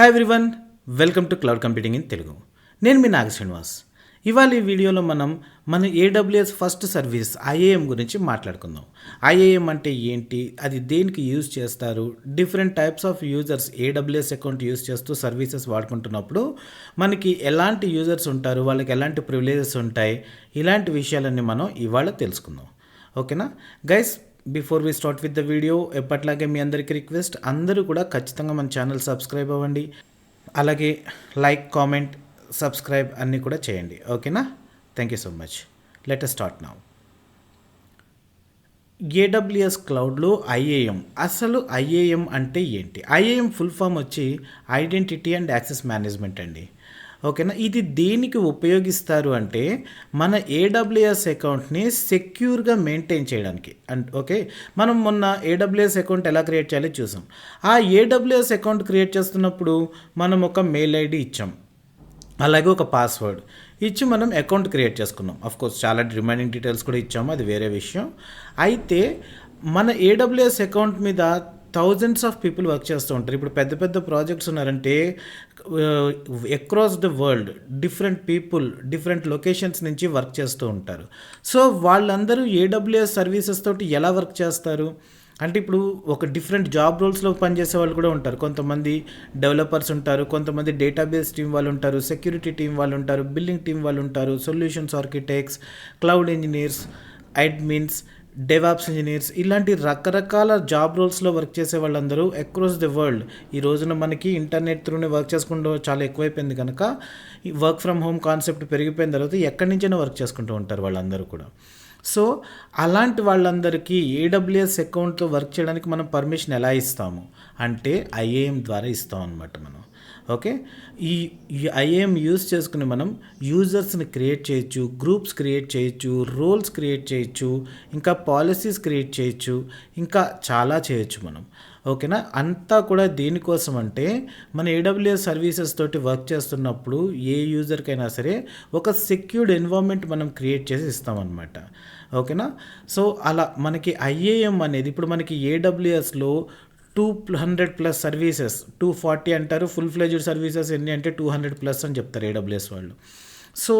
Hi everyone welcome to cloud computing in Telugu నేను మీ నాగ శ్రీనివాస్. ఇవాళ ఈ వీడియోలో మనం మన ఏడబ్ల్యూఎస్ ఫస్ట్ సర్వీస్ ఐఏఎం గురించి మాట్లాడుకుందాం. ఐఏఎం అంటే ఏంటి? అది దేనికి యూజ్ చేస్తారు? Different types of users AWS account use చేస్తూ సర్వీసెస్ వాడుకుంటున్నప్పుడు మనకి ఎలాంటి యూజర్స్ ఉంటారు? వాళ్ళకి ఎలాంటి ప్రివిలేజెస్ ఉంటాయి? ఇలాంటి విషయాలన్నీ మనం ఇవాళ తెలుసుకుందాం. ఓకేనా guys before we start with the video ఎప్పట్లాగే మీ అందరికీ రిక్వెస్ట్ అందరూ కూడా ఖచ్చితంగా మన ఛానల్ సబ్స్క్రైబ్ అవ్వండి. అలాగే లైక్ కామెంట్ సబ్స్క్రైబ్ అన్నీ కూడా చేయండి. ఓకేనా thank you so much let start now AWS క్లౌడ్లో IAM అసలు ఐఏఎం అంటే ఏంటి? ఐఏఎం ఫుల్ ఫామ్ వచ్చి ఐడెంటిటీ అండ్ యాక్సెస్ మేనేజ్మెంట్ అండి. ఓకేనా? ఇది దేనికి ఉపయోగిస్తారు అంటే మన ఏడబ్ల్యూఎస్ అకౌంట్ని సెక్యూర్గా మెయింటైన్ చేయడానికి. And okay? మనం మొన్న ఏడబ్ల్యూఎస్ అకౌంట్ ఎలా క్రియేట్ చేయాలో చూసాం. ఆ ఏడబ్ల్యూఎస్ అకౌంట్ క్రియేట్ చేస్తున్నప్పుడు మనం ఒక మెయిల్ ఐడి ఇచ్చాం. అలాగే ఒక పాస్వర్డ్ ఇచ్చి మనం అకౌంట్ క్రియేట్ చేసుకున్నాం. అఫ్ కోర్స్ చాలా రిమైనింగ్ డీటెయిల్స్ కూడా ఇచ్చాము. అది వేరే విషయం. అయితే మన ఏడబ్ల్యూఎస్ అకౌంట్ మీద థౌజండ్స్ ఆఫ్ పీపుల్ వర్క్ చేస్తూ ఉంటారు. ఇప్పుడు పెద్ద పెద్ద ప్రాజెక్ట్స్ ఉన్నారంటే across the world different people different locations నుంచి వర్క్ చేస్తూ ఉంటారు. సో వాళ్ళందరూ ఏడబ్ల్యూఎస్ సర్వీసెస్ తోటి ఎలా వర్క్ చేస్తారు? అంటే ఇప్పుడు ఒక డిఫరెంట్ జాబ్ రోల్స్లో పనిచేసే వాళ్ళు కూడా ఉంటారు. కొంతమంది డెవలపర్స్ ఉంటారు కొంతమంది డేటాబేస్ టీం వాళ్ళు ఉంటారు సెక్యూరిటీ టీం వాళ్ళు ఉంటారు బిల్డింగ్ టీం వాళ్ళు ఉంటారు solutions architects cloud engineers admins DevOps engineers ఇలాంటి రకరకాల జాబ్ రోల్స్లో వర్క్ చేసే వాళ్ళందరూ అక్రాస్ ది వరల్డ్ ఈ రోజున మనకి ఇంటర్నెట్ త్రూనే వర్క్ చేసుకుంటూ చాలా ఎక్కువైపోయింది కనుక ఈ వర్క్ ఫ్రమ్ హోమ్ కాన్సెప్ట్ పెరిగిపోయిన తర్వాత ఎక్కడి నుంచైనా వర్క్ చేసుకుంటూ ఉంటారు వాళ్ళందరూ కూడా. సో అలాంటి వాళ్ళందరికీ ఏడబ్ల్యూఎస్ అకౌంట్లో వర్క్ చేయడానికి మనం పర్మిషన్ ఎలా ఇస్తాము? అంటే ఐఏఎం ద్వారా ఇస్తాం అనమాట మనం. ఓకే? ఈ ఐఏఎం యూస్ చేసుకుని మనం యూజర్స్ని క్రియేట్ చేయొచ్చు గ్రూప్స్ క్రియేట్ చేయొచ్చు రోల్స్ క్రియేట్ చేయొచ్చు ఇంకా పాలసీస్ క్రియేట్ చేయొచ్చు ఇంకా చాలా చేయొచ్చు మనం. ఓకేనా? అంతా కూడా దేనికోసం అంటే మన ఏడబ్ల్యూఎస్ సర్వీసెస్ తోటి వర్క్ చేస్తున్నప్పుడు ఏ యూజర్కైనా సరే ఒక సెక్యూర్డ్ ఎన్వైర్న్మెంట్ మనం క్రియేట్ చేసి ఇస్తామన్నమాట. ఓకేనా? సో అలా మనకి ఐఏఎం అనేది ఇప్పుడు మనకి ఏడబ్ల్యూఎస్లో two hundred plus services two forty అంటారు ఫుల్ ఫ్లెజ్డ్ సర్వీసెస్ ఎన్ని అంటే టూ హండ్రెడ్ ప్లస్ అని చెప్తారు ఏడబ్ల్యూఎస్ వాళ్ళు. సో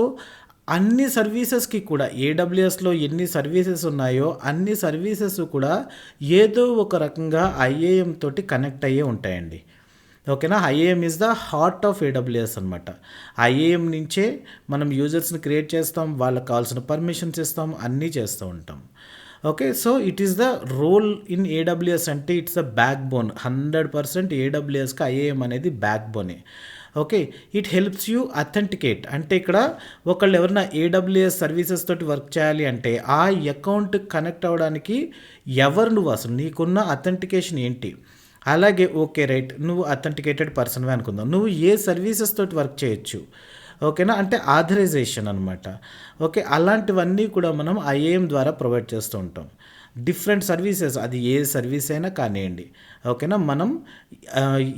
అన్ని సర్వీసెస్కి కూడా ఏడబ్ల్యూఎస్లో ఎన్ని సర్వీసెస్ ఉన్నాయో అన్ని సర్వీసెస్ కూడా ఏదో ఒక రకంగా ఐఏఎం తోటి కనెక్ట్ అయ్యే ఉంటాయండి. ఓకేనా? IAM is the heart of AWS అనమాట ఐఏఎం నుంచే మనం యూజర్స్ని క్రియేట్ చేస్తాం వాళ్ళకి కావాల్సిన పర్మిషన్స్ ఇస్తాం అన్నీ చేస్తూ ఉంటాం. Okay so it is the role in AWS అంటే it's the backbone hundred percent ఏడబ్ల్యూఎస్కి IAM అనేది బ్యాక్ బోనే okay it helps you authenticate అంటే ఇక్కడ ఒకళ్ళు ఎవరైనా ఏడబ్ల్యూఎస్ సర్వీసెస్ తోటి వర్క్ చేయాలి అంటే ఆ అకౌంట్ కనెక్ట్ అవ్వడానికి ఎవరు నువ్వు అసలు? నీకున్న అథెంటికేషన్ ఏంటి? అలాగే ఓకే రైట్ నువ్వు అథెంటికేటెడ్ పర్సన్వే అనుకుందాం. నువ్వు ఏ సర్వీసెస్ తోటి వర్క్ చేయొచ్చు? ఓకేనా? అంటే ఆథరైజేషన్ అనమాట ఓకే అలాంటివన్నీ కూడా మనం ఐఏఎం ద్వారా ప్రొవైడ్ చేస్తూ ఉంటాం. డిఫరెంట్ సర్వీసెస్ అది ఏ సర్వీస్ అయినా కానివ్వండి. ఓకేనా? మనం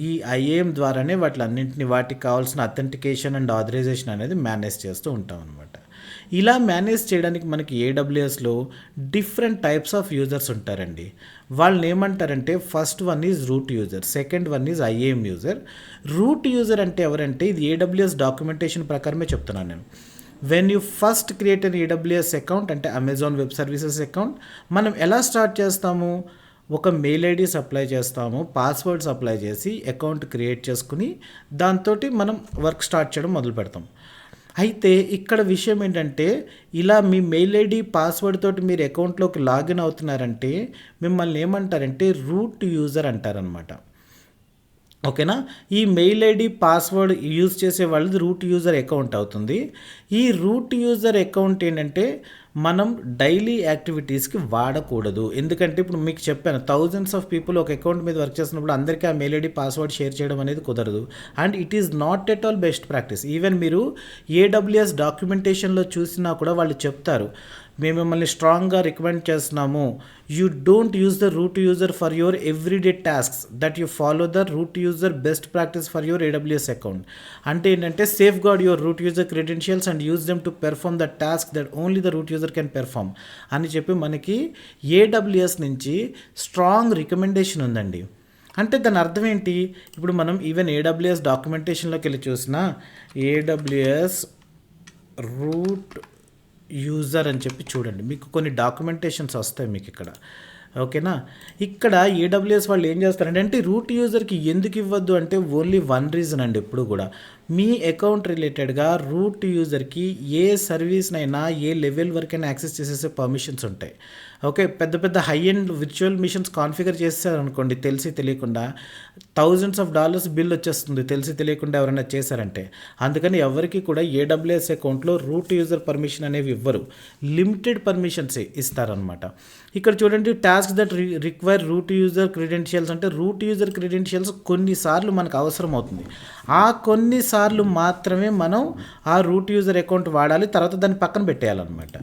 ఈ ఐఏఎం ద్వారానే వాటిలన్నింటిని వాటికి కావాల్సిన అథెంటికేషన్ అండ్ ఆథరైజేషన్ అనేది మేనేజ్ చేస్తూ ఉంటాం అనమాట ఇలా మేనేజ్ చేయడానికి మనకి ఏడబ్ల్యూఎస్లో డిఫరెంట్ టైప్స్ ఆఫ్ యూజర్స్ ఉంటారండి. వాళ్ళని ఏమంటారంటే first one is root user second one is IAM user root user అంటే ఎవరంటే ఇది ఏడబ్ల్యూఎస్ డాక్యుమెంటేషన్ ప్రకారమే చెప్తున్నాను నేను. When you first create an AWS account అంటే అమెజాన్ వెబ్ సర్వీసెస్ అకౌంట్ మనం ఎలా స్టార్ట్ చేస్తాము? ఒక మెయిల్ ఐడి సప్లై చేస్తాము పాస్వర్డ్స్ అప్లై చేసి అకౌంట్ క్రియేట్ చేసుకుని దాంతో మనం వర్క్ స్టార్ట్ చేయడం మొదలు పెడతాం అయితే ఇక్కడ విషయం ఏంటంటే ఇలా మీ మెయిల్ ఐడి పాస్వర్డ్ తోటి మీరు అకౌంట్లోకి లాగిన్ అవుతున్నారంటే మిమ్మల్ని ఏమంటారంటే రూట్ యూజర్ అంటారనమాట ఓకేనా? ఈ మెయిల్ ఐడి పాస్వర్డ్ యూజ్ చేసే వాళ్ళది రూట్ యూజర్ అకౌంట్ అవుతుంది. ఈ రూట్ యూజర్ అకౌంట్ ఏంటంటే మనం డైలీ యాక్టివిటీస్కి వాడకూడదు. ఎందుకంటే ఇప్పుడు మీకు చెప్పాను థౌజండ్స్ ఆఫ్ పీపుల్ ఒక అకౌంట్ మీద వర్క్ చేసినప్పుడు అందరికీ ఆ మెయిల్ ఐడి పాస్వర్డ్ షేర్ చేయడం అనేది కుదరదు. And it is not at all best practice. Even మీరు ఏడబ్ల్యూఎస్ డాక్యుమెంటేషన్లో చూసినా కూడా వాళ్ళు చెప్తారు మేము మిమ్మల్ని స్ట్రాంగ్గా రికమెండ్ చేస్తున్నాము. You don't use the root user for your everyday tasks that you follow the root user best practice for your AWS account అంటే ఏంటంటే safeguard your root user credentials and use them to perform the task that only the root user can perform అని చెప్పి మనకి AWS నుంచి strong recommendation ఉందండి. అంటే దాని అర్థం ఏంటి? ఇప్పుడు మనం ఈవెన్ ఏడబ్ల్యూఎస్ డాక్యుమెంటేషన్లోకి వెళ్ళి చూసినా ఏడబ్ల్యూఎస్ రూట్ యూజర్ అని చెప్పి చూడండి. మీకు కొన్ని డాక్యుమెంటేషన్స్ వస్తాయి మీకు ఇక్కడ. ఓకేనా? ఇక్కడ ఏడబ్ల్యూఎస్ వాళ్ళు ఏం చేస్తారంటే అంటే రూట్ యూజర్కి ఎందుకు ఇవ్వద్దు అంటే ఓన్లీ వన్ రీజన్ అండి ఎప్పుడు కూడా. మీ అకౌంట్ రిలేటెడ్గా రూట్ యూజర్కి ఏ సర్వీస్నైనా ఏ లెవెల్ వరకైనా యాక్సెస్ చేసేసే పర్మిషన్స్ ఉంటాయి. ఓకే పెద్ద పెద్ద high end virtual machines configure చేశారనుకోండి తెలిసి తెలియకుండా థౌజండ్స్ ఆఫ్ డాలర్స్ బిల్ వచ్చేస్తుంది తెలిసి తెలియకుండా ఎవరైనా చేశారంటే. అందుకని ఎవరికి కూడా ఏడబ్ల్యూఎస్ అకౌంట్లో రూట్ యూజర్ పర్మిషన్ అనేవి ఇవ్వరు. లిమిటెడ్ పర్మిషన్స్ ఇస్తారనమాట ఇక్కడ చూడండి task that require root user credentials అంటే రూట్ యూజర్ క్రెడెన్షియల్స్ కొన్నిసార్లు మనకు అవసరం అవుతుంది ఆ కొన్నిసార్లు మాత్రమే మనం ఆ రూట్ యూజర్ అకౌంట్ వాడాలి తర్వాత దాన్ని పక్కన పెట్టేయాలన్నమాట.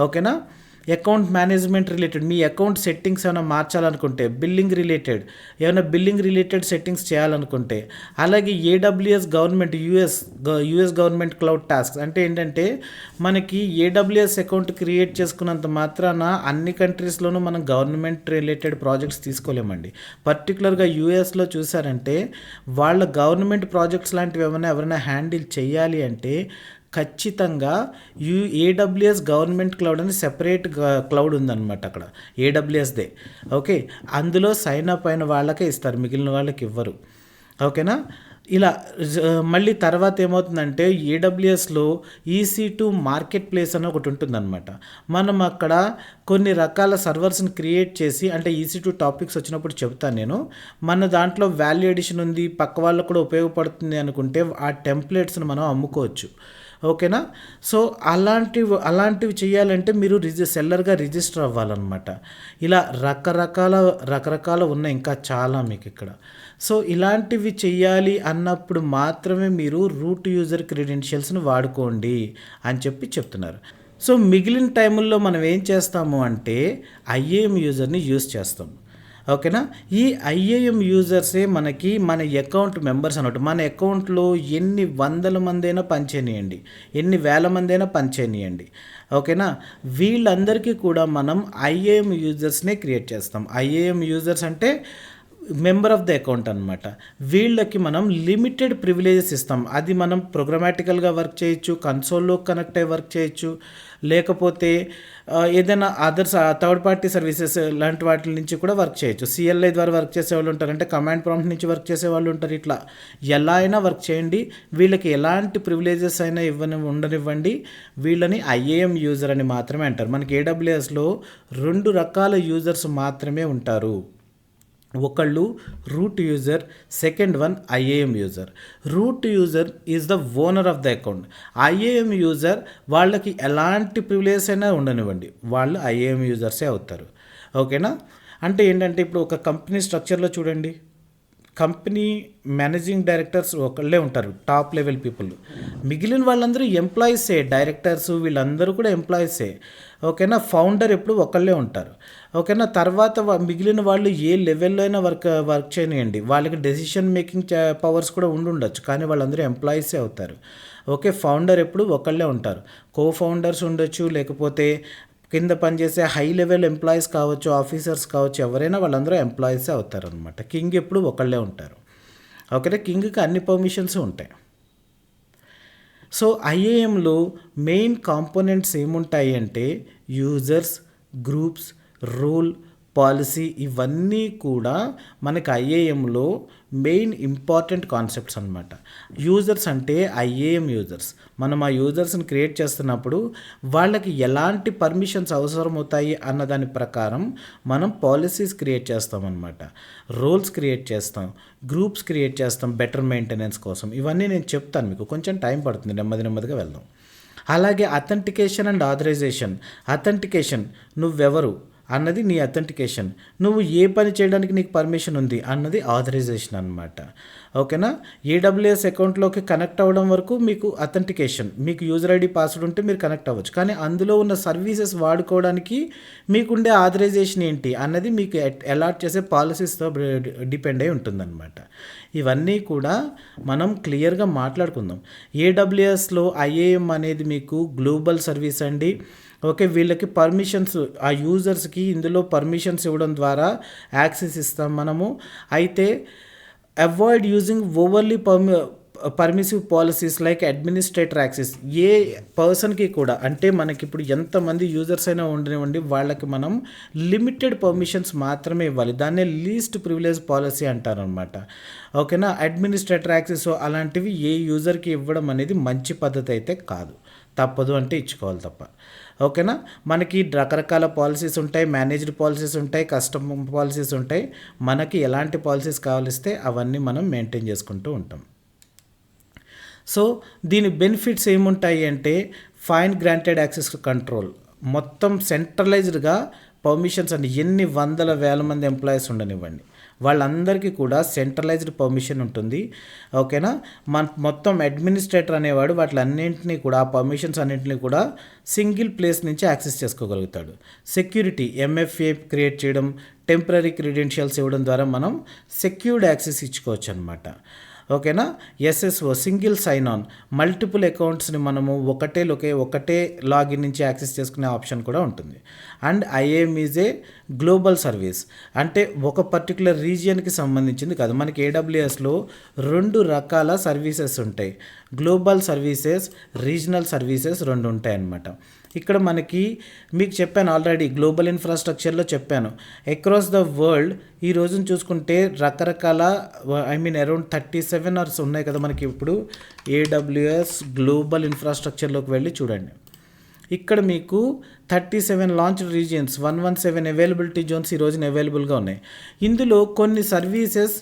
ఓకేనా? అకౌంట్ మేనేజ్మెంట్ రిలేటెడ్ మీ అకౌంట్ సెట్టింగ్స్ ఏమైనా మార్చాలనుకుంటే బిల్లింగ్ రిలేటెడ్ ఏమైనా బిల్లింగ్ రిలేటెడ్ సెట్టింగ్స్ చేయాలనుకుంటే అలాగే AWS government US US government cloud task అంటే ఏంటంటే మనకి ఏడబ్ల్యూఎస్ అకౌంట్ క్రియేట్ చేసుకున్నంత మాత్రాన అన్ని కంట్రీస్లోనూ మనం గవర్నమెంట్ రిలేటెడ్ ప్రాజెక్ట్స్ తీసుకోలేమండి. పర్టికులర్గా యూఎస్లో చూసారంటే వాళ్ళ గవర్నమెంట్ ప్రాజెక్ట్స్ లాంటివి ఏమైనా ఎవరైనా హ్యాండిల్ చేయాలి అంటే ఖచ్చితంగా యూ ఏడబ్ల్యూఎస్ గవర్నమెంట్ క్లౌడ్ అని సెపరేట్ క్లౌడ్ ఉందన్నమాట అక్కడ. ఏడబ్ల్యూఎస్దే ఓకే? అందులో సైన్ అప్ అయిన వాళ్ళకే ఇస్తారు. మిగిలిన వాళ్ళకి ఇవ్వరు. ఓకేనా? ఇలా మళ్ళీ తర్వాత ఏమవుతుందంటే ఏడబ్ల్యూఎస్లో ఈసీ టు మార్కెట్ ప్లేస్ అని ఒకటి ఉంటుందన్నమాట. మనం అక్కడ కొన్ని రకాల సర్వర్స్ని క్రియేట్ చేసి అంటే ఈసీ టు టాపిక్స్ వచ్చినప్పుడు చెప్తాను నేను. మన దాంట్లో వాల్యూ ఎడిషన్ ఉంది పక్క వాళ్ళకు కూడా ఉపయోగపడుతుంది అనుకుంటే ఆ టెంప్లెట్స్ని మనం అమ్ముకోవచ్చు. ఓకేనా? సో అలాంటివి అలాంటివి చేయాలంటే మీరు రిజి సెల్లర్గా రిజిస్టర్ అవ్వాలన్నమాట. ఇలా రకరకాల రకరకాల ఉన్నాయి ఇంకా చాలా మీకు ఇక్కడ సో ఇలాంటివి చెయ్యాలి అన్నప్పుడు మాత్రమే మీరు రూట్ యూజర్ క్రెడెన్షియల్స్ని వాడుకోండి అని చెప్పి చెప్తున్నారు. సో మిగిలిన టైముల్లో మనం ఏం చేస్తాము అంటే ఐఏఎం యూజర్ని యూజ్ చేస్తాం. ఓకేనా? ఈ ఐఏఎం యూజర్సే మనకి మన అకౌంట్ మెంబర్స్ అన్నట్టు మన అకౌంట్లో ఎన్ని వందల మంది అయినా పనిచేయనియండి. ఎన్ని వేల మంది అయినా పనిచేయనియండి. ఓకేనా? వీళ్ళందరికీ కూడా మనం ఐఏఎం యూజర్స్నే క్రియేట్ చేస్తాం. ఐఏఎం యూజర్స్ అంటే మెంబర్ ఆఫ్ ద అకౌంట్ అనమాట వీళ్ళకి మనం లిమిటెడ్ ప్రివిలేజెస్ ఇస్తాం. అది మనం ప్రోగ్రామాటికల్గా వర్క్ చేయొచ్చు కన్సోల్లో కనెక్ట్ అయ్యి వర్క్ చేయొచ్చు. లేకపోతే ఏదైనా అదర్స్ థర్డ్ పార్టీ సర్వీసెస్ లాంటి వాటి నుంచి కూడా వర్క్ చేయొచ్చు. సిఎల్ఐ ద్వారా వర్క్ చేసే వాళ్ళు ఉంటారు. అంటే కమాండ్ ప్రాంప్ట్ నుంచి వర్క్ చేసే వాళ్ళు ఉంటారు ఇట్లా. ఎలా అయినా వర్క్ చేయండి. వీళ్ళకి ఎలాంటి ప్రివిలేజెస్ అయినా ఇవ్వని ఉండనివ్వండి. వీళ్ళని ఐఏఎం యూజర్ అని మాత్రమే అంటారు. మనకి ఏడబ్ల్యూఎస్లో రెండు రకాల యూజర్స్ మాత్రమే ఉంటారు. ఒకళ్ళు root user second one IAM user. Root user is the owner of the account. IAM user వాళ్ళకి ఎలాంటి ప్రివిలేజ్ అయినా ఉండనివ్వండి. వాళ్ళు ఐఏఎం యూజర్సే అవుతారు. ఓకేనా? అంటే ఏంటంటే ఇప్పుడు ఒక కంపెనీ స్ట్రక్చర్లో చూడండి. కంపెనీ మేనేజింగ్ డైరెక్టర్స్ ఒకళ్ళే ఉంటారు టాప్ లెవెల్ పీపుల్. మిగిలిన వాళ్ళందరూ ఎంప్లాయీసే డైరెక్టర్స్ వీళ్ళందరూ కూడా ఎంప్లాయీసే. ఓకేనా? ఫౌండర్ ఎప్పుడు ఒకళ్ళే ఉంటారు. ఓకేనా? తర్వాత మిగిలిన వాళ్ళు ఏ లెవెల్లో అయినా వర్క్ వర్క్ చేయనియండి. వాళ్ళకి డెసిషన్ మేకింగ్ పవర్స్ కూడా ఉండి ఉండొచ్చు కానీ వాళ్ళందరూ ఎంప్లాయీసే అవుతారు. ఓకే? ఫౌండర్ ఎప్పుడు ఒకళ్ళే ఉంటారు. కో ఫౌండర్స్ ఉండొచ్చు. లేకపోతే కింద పనిచేసే హై లెవెల్ ఎంప్లాయీస్ కావచ్చు ఆఫీసర్స్ కావచ్చు ఎవరైనా వాళ్ళందరూ ఎంప్లాయీసే అవుతారు అనమాట కింగ్ ఎప్పుడు ఒకళ్ళే ఉంటారు. ఓకేనా? కింగ్కి అన్ని పర్మిషన్స్ ఉంటాయి. సో ఐఏఎంలో మెయిన్ కాంపోనెంట్స్ ఏముంటాయి అంటే యూజర్స్ గ్రూప్స్ రూల్ పాలసీ ఇవన్నీ కూడా మనకి ఐఏఎంలో మెయిన్ ఇంపార్టెంట్ కాన్సెప్ట్స్ అనమాట యూజర్స్ అంటే ఐఏఎం యూజర్స్. మనం ఆ యూజర్స్ని క్రియేట్ చేస్తున్నప్పుడు వాళ్ళకి ఎలాంటి పర్మిషన్స్ అవసరం అవుతాయి అన్న దాని ప్రకారం మనం పాలసీస్ క్రియేట్ చేస్తాం అనమాట రోల్స్ క్రియేట్ చేస్తాం గ్రూప్స్ క్రియేట్ చేస్తాం బెటర్ మెయింటెనెన్స్ కోసం. ఇవన్నీ నేను చెప్తాను మీకు. కొంచెం టైం పడుతుంది. నెమ్మది నెమ్మదిగా వెళ్దాం. అలాగే అథెంటికేషన్ అండ్ ఆథరైజేషన్. అథెంటికేషన్ నువ్వెవరు? అన్నది నీ అథెంటికేషన్ నువ్వు ఏ పని చేయడానికి నీకు పర్మిషన్ ఉంది అన్నది ఆథరైజేషన్ అనమాట ఓకేనా? ఏడబ్ల్యూఎస్ అకౌంట్లోకి కనెక్ట్ అవ్వడం వరకు మీకు అథెంటికేషన్ మీకు యూజర్ ఐడి పాస్వర్డ్ ఉంటే మీరు కనెక్ట్ అవ్వచ్చు. కానీ అందులో ఉన్న సర్వీసెస్ వాడుకోవడానికి మీకుండే ఆథరైజేషన్ ఏంటి అన్నది మీకు అలాట్ చేసే పాలసీస్తో డిపెండ్ అయి ఉంటుందన్నమాట. ఇవన్నీ కూడా మనం క్లియర్గా మాట్లాడుకుందాం. ఏడబ్ల్యూఎస్లో ఐఏఎం అనేది మీకు గ్లోబల్ సర్వీస్ అండి. ఓకే వీళ్ళకి పర్మిషన్స్ ఆ యూజర్స్కి ఇందులో పర్మిషన్స్ ఇవ్వడం ద్వారా యాక్సెస్ ఇస్తాం మనము. అయితే avoid using overly permi permissive policies like administrator access ఏ పర్సన్కి కూడా అంటే మనకి ఇప్పుడు ఎంతమంది యూజర్స్ అయినా ఉండనివ్వండి వాళ్ళకి మనం లిమిటెడ్ పర్మిషన్స్ మాత్రమే ఇవ్వాలి. దాన్నే లీస్ట్ ప్రివిలేజ్ పాలసీ అంటారనమాట ఓకేనా? అడ్మినిస్ట్రేటర్ యాక్సెస్ అలాంటివి ఏ యూజర్కి ఇవ్వడం అనేది మంచి పద్ధతి అయితే కాదు. తప్పదు అంటే ఇచ్చుకోవాలి తప్ప. ఓకేనా? మనకి రకరకాల పాలసీస్ ఉంటాయి మేనేజ్డ్ పాలసీస్ ఉంటాయి కస్టమ్ పాలసీస్ ఉంటాయి. మనకి ఎలాంటి పాలసీస్ కావాలిస్తే అవన్నీ మనం మెయింటైన్ చేసుకుంటూ ఉంటాం. సో దీని బెనిఫిట్స్ ఏముంటాయి అంటే ఫైన్ గ్రాంటెడ్ యాక్సెస్ కంట్రోల్ మొత్తం సెంట్రలైజ్డ్గా పర్మిషన్స్ అండి ఎన్ని వందల వేల మంది ఎంప్లాయీస్ ఉండనివ్వండి. వాళ్ళందరికీ కూడా సెంట్రలైజ్డ్ పర్మిషన్ ఉంటుంది. ఓకేనా? మన మొత్తం అడ్మినిస్ట్రేటర్ అనేవాడు వాటిలన్నింటినీ కూడా ఆ పర్మిషన్స్ అన్నింటినీ కూడా సింగిల్ ప్లేస్ నుంచి యాక్సెస్ చేసుకోగలుగుతాడు. సెక్యూరిటీ ఎంఎఫ్ఏ క్రియేట్ చేయడం టెంపరీ క్రెడెన్షియల్స్ ఇవ్వడం ద్వారా మనం సెక్యూర్డ్ యాక్సెస్ ఇచ్చుకోవచ్చు అనమాట ఓకేనా? SSO single sign on multiple అకౌంట్స్ని మనము ఒకటే లొకే ఒకటే లాగిన్ నుంచి యాక్సెస్ చేసుకునే ఆప్షన్ కూడా ఉంటుంది. And IAM is a global service అంటే ఒక పర్టికులర్ రీజియన్కి సంబంధించింది కాదు. మనకి ఏడబ్ల్యూఎస్లో రెండు రకాల సర్వీసెస్ ఉంటాయి. గ్లోబల్ సర్వీసెస్ రీజనల్ సర్వీసెస్ రెండు ఉంటాయి అన్నమాట ఇక్కడ మనకి మీకు చెప్పాను ఆల్రెడీ గ్లోబల్ ఇన్ఫ్రాస్ట్రక్చర్లో చెప్పాను. అక్రాస్ ద వరల్డ్ ఈ రోజున చూసుకుంటే రకరకాల I mean around thirty seven hours ఉన్నాయి కదా మనకి ఇప్పుడు. ఏడబ్ల్యూఎస్ గ్లోబల్ ఇన్ఫ్రాస్ట్రక్చర్లోకి వెళ్ళి చూడండి. ఇక్కడ మీకు thirty seven launch regions one one seven availability zones ఈ రోజున అవైలబుల్గా ఉన్నాయి. ఇందులో కొన్ని సర్వీసెస్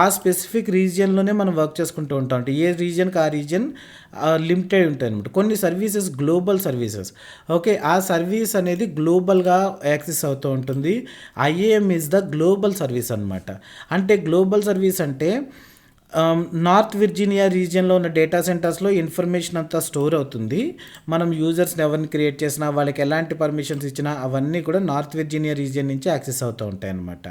ఆ స్పెసిఫిక్ రీజియన్లోనే మనం వర్క్ చేసుకుంటూ ఉంటాం అంటే ఏ రీజియన్కి ఆ రీజియన్ లిమిటెడ్ ఉంటాయి అనమాట కొన్ని సర్వీసెస్ గ్లోబల్ సర్వీసెస్ ఓకే ఆ సర్వీస్ అనేది గ్లోబల్గా యాక్సెస్ అవుతూ ఉంటుంది. IAM is the global service అనమాట అంటే గ్లోబల్ సర్వీస్ అంటే నార్త్ విర్జీనియా రీజియన్లో ఉన్న డేటా సెంటర్స్లో ఇన్ఫర్మేషన్ అంతా స్టోర్ అవుతుంది. మనం యూజర్స్ని ఎవరిని క్రియేట్ చేసినా వాళ్ళకి ఎలాంటి పర్మిషన్స్ ఇచ్చినా అవన్నీ కూడా నార్త్ విర్జీనియా రీజియన్ నుంచి యాక్సెస్ అవుతూ ఉంటాయి అన్నమాట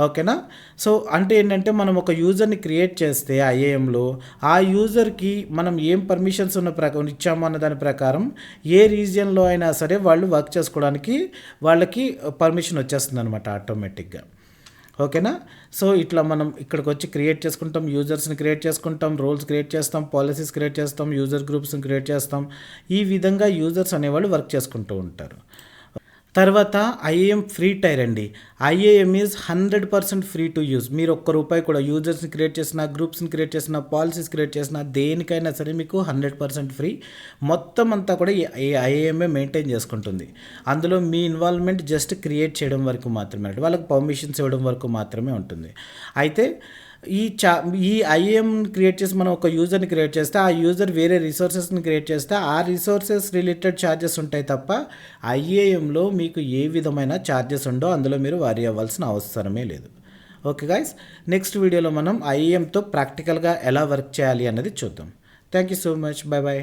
ఓకేనా సో అంటే ఏంటంటే మనం ఒక యూజర్ని క్రియేట్ చేస్తే ఐఏఎంలో ఆ యూజర్కి మనం ఏం పర్మిషన్స్ ఉన్న ప్రకారం ఇచ్చాము అన్న దాని ప్రకారం ఏ రీజియన్లో అయినా సరే వాళ్ళు వర్క్ చేసుకోవడానికి వాళ్ళకి పర్మిషన్ వచ్చేస్తుంది అనమాట ఆటోమేటిక్గా ఓకేనా? సో ఇట్లా మనం ఇక్కడికి వచ్చి క్రియేట్ చేసుకుంటాం యూజర్స్ని క్రియేట్ చేసుకుంటాం రోల్స్ క్రియేట్ చేస్తాం పాలసీస్ క్రియేట్ చేస్తాం యూజర్ గ్రూప్స్ని క్రియేట్ చేస్తాం. ఈ విధంగా యూజర్స్ అనేవాళ్ళు వర్క్ చేసుకుంటూ ఉంటారు. తర్వాత ఐఏఎం ఫ్రీ టైర్ అండి. IAM is hundred percent free to use మీరు ఒక్క రూపాయి కూడా యూజర్స్ని క్రియేట్ చేసిన గ్రూప్స్ని క్రియేట్ చేసిన పాలసీస్ క్రియేట్ చేసిన దేనికైనా సరే మీకు హండ్రెడ్ పర్సెంట్ ఫ్రీ మొత్తం అంతా కూడా ఈ ఐఏఎంఏ మెయింటైన్ చేసుకుంటుంది. అందులో మీ ఇన్వాల్వ్మెంట్ జస్ట్ క్రియేట్ చేయడం వరకు మాత్రమే వాళ్ళకి పర్మిషన్స్ ఇవ్వడం వరకు మాత్రమే ఉంటుంది. అయితే ఈ చా ఈ ఐఏఎం క్రియేట్ చేసి మనం ఒక యూజర్ని క్రియేట్ చేస్తే ఆ యూజర్ వేరే రిసోర్సెస్ని క్రియేట్ చేస్తే ఆ రిసోర్సెస్ రిలేటెడ్ ఛార్జెస్ ఉంటాయి తప్ప ఐఏఎంలో మీకు ఏ విధమైన ఛార్జెస్ ఉండో అందులో మీరు వారి అవ్వాల్సిన అవసరమే లేదు. ఓకే గాయస్ నెక్స్ట్ వీడియోలో మనం ఐఏఎంతో ప్రాక్టికల్గా ఎలా వర్క్ చేయాలి అన్నది చూద్దాం. Thank you so much bye bye